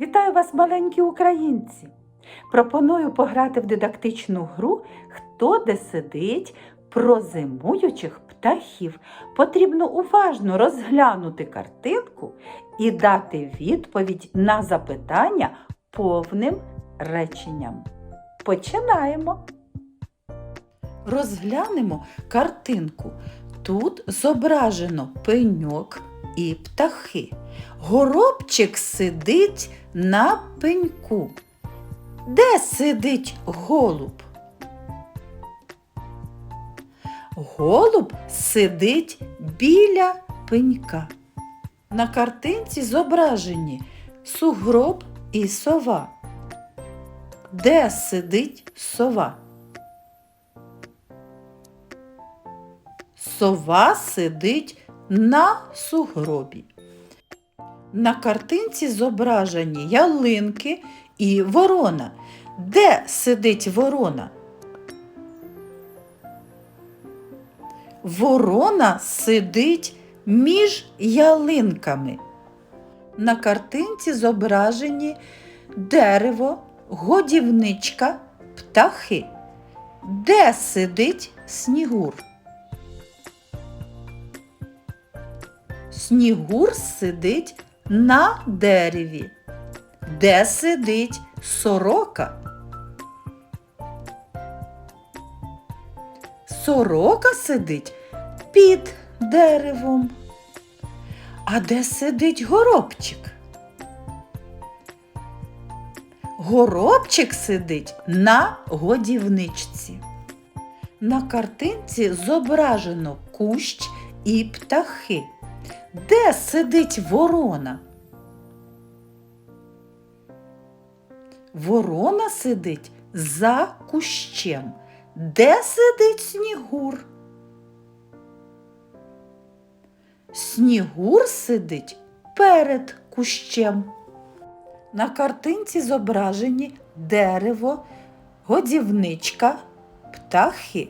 Вітаю вас, маленькі українці! Пропоную пограти в дидактичну гру Хто де сидить про зимуючих птахів. Потрібно уважно розглянути картинку і дати відповідь на запитання повним реченням. Починаємо. Розглянемо картинку. Тут зображено пеньок і птахи. Горобчик сидить на пеньку. Де сидить голуб? Голуб сидить біля пенька. На картинці зображені сугроб і сова. Де сидить сова? Сова сидить на сугробі. На картинці зображені ялинки і ворона. Де сидить ворона? Ворона сидить між ялинками. На картинці зображені дерево, годівничка, птахи. Де сидить снігур? Снігур сидить на дереві. Де сидить сорока? Сорока сидить під деревом. А де сидить горобчик? Горобчик сидить на годівничці. На картинці зображено кущ і птахи. Де сидить ворона? Ворона сидить за кущем. Де сидить снігур? Снігур сидить перед кущем. На картинці зображені дерево, годівничка, птахи.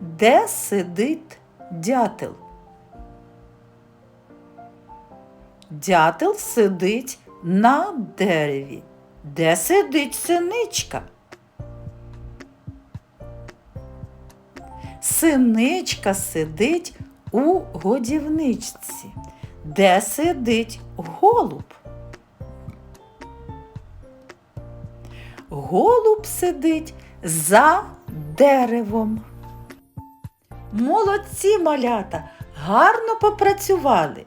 Де сидить дятел? Дятел сидить на дереві. Де сидить синичка? Синичка сидить у годівничці. Де сидить голуб? Голуб сидить за деревом. Молодці малята, гарно попрацювали.